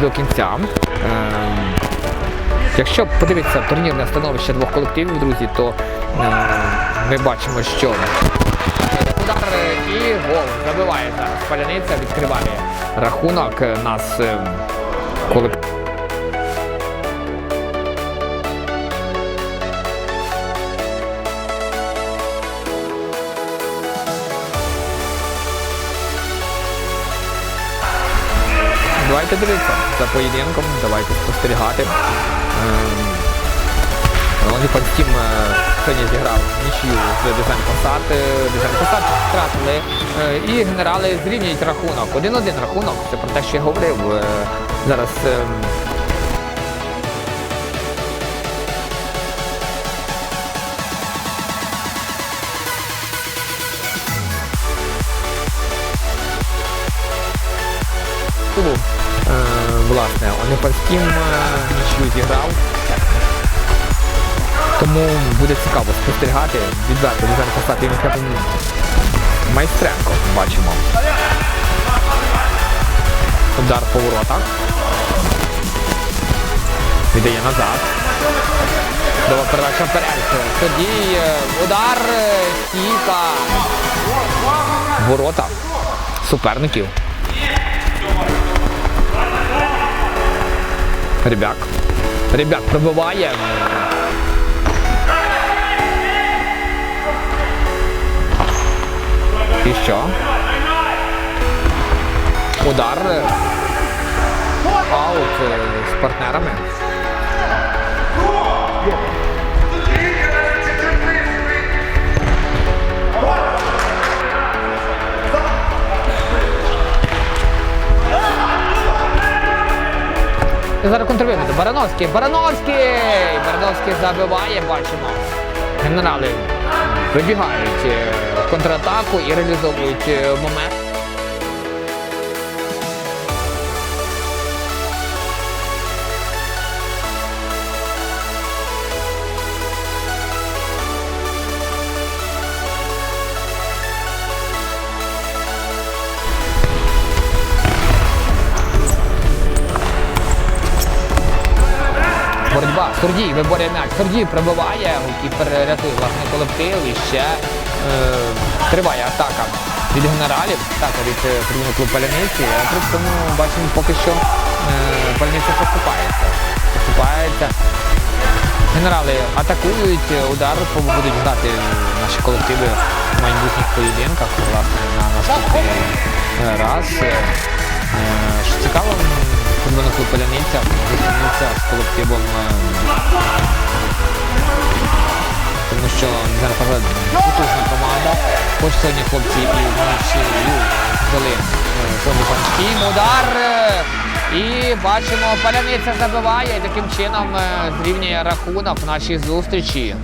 до кінця. Е, Якщо подивитися турнірне становище двох колективів, друзі, то е, ми бачимо, що удар і гол забиває зараз. Паляниця відкриває рахунок е, нас е, колектив. Давайте дивитися за поєдинком, давайте спостерігати. Олімпан Стім сьогодні зіграв нічию з Дизайн Посад. Дизайн Посад втратили е, і генерали зрівнюють рахунок. Один-один рахунок, це про те, що я говорив. Е, Зараз е, клубу. Е, Власне, Олімпан Стім нічию зіграв. Тому буде цікаво спостерігати, відверто дизайн поставити їм Кевін Майстренко, бачимо. Удар по воротах. Віддає назад. Дова передача вперед. Тоді е, удар, е. Ворота суперників. Ребяк. Ребяк пробиває. І? Удар. Аут е, з партнерами. Зараз контрвиведе. Барановський, Барановський! Барановський забиває, бачимо. Генерали вибігають е, в контратаку і реалізовують е, момент. Сурдій виборює м'яч. Сурдій пробиває, голкіпер рятує власний колектив і ще е, триває атака від генералів, атака від е, футбольного клубу Паляниці. А при цьому бачимо поки що е, Паляниця поступається. Поступається. Генерали атакують, удар будуть ждати наші колективи в майбутніх поєдинках, власне, на наступний е, раз. Е, Що цікаво, футбольний клуб Поляниця зустрінеться з колективом, тому що зараз потужна команда. Хоч сьогодні хлопці і вночі взяли е, сьогодні панський удар. І бачимо, Паляниця забиває і таким чином е, зрівнює рахунок в нашій зустрічі.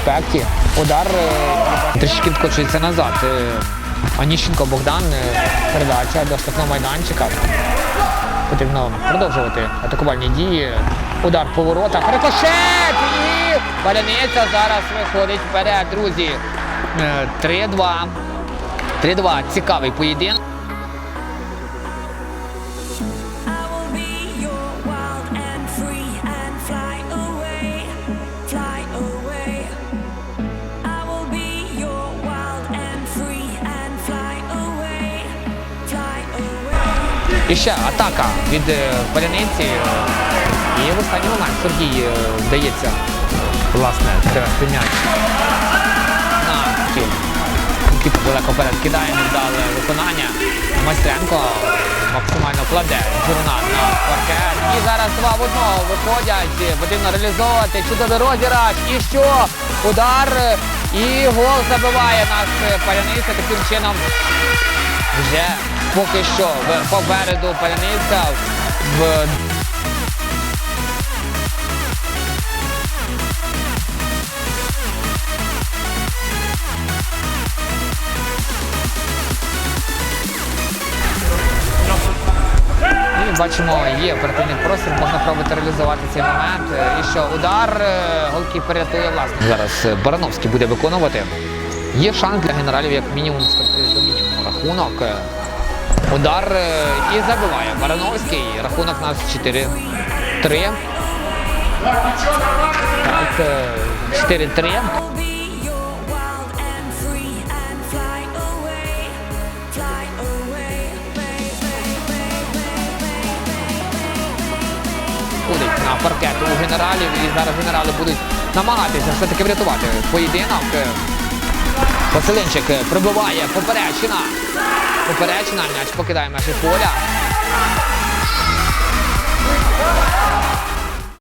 Аспекті. Удар е, трішки відкочується назад. Е, Аніщенко Богдан, е, передача до штрафного майданчика. Потрібно продовжувати атакувальні дії. Удар по воротах. Рикошет! І Паляниця зараз виходить вперед, друзі. Е, 3-2. 3-2. Цікавий поєдинок. І ще атака від е, Паляниці. І в останній момент Сергій е, вдається власне перевести м'яч далеко вперед кидає, невдале виконання. Майстренко максимально кладе журна на паркет. І зараз два в одного виходять. Потрібно реалізовувати чудовий розіграш. І що? Удар. І гол забиває наш е, Паляниця. Таким чином вже поки що попереду Паляниця в бачимо, є оперативний простір, можна пробувати реалізувати цей момент. І що удар е, голкіпер рятує власне. Зараз е, Барановський буде виконувати. Є шанс для генералів як мінімум скоротити до мінімуму рахунок. Е, Удар е, і забиває Барановський. Рахунок нас 4-3. Так, е, 4-3. will be your wild and free and fly away, fly away. Ходить на паркет у генералів і зараз генерали будуть намагатися все-таки врятувати поєдинок. Василинчик прибиває поперечина. Поперечина, м'яч покидає межі поля.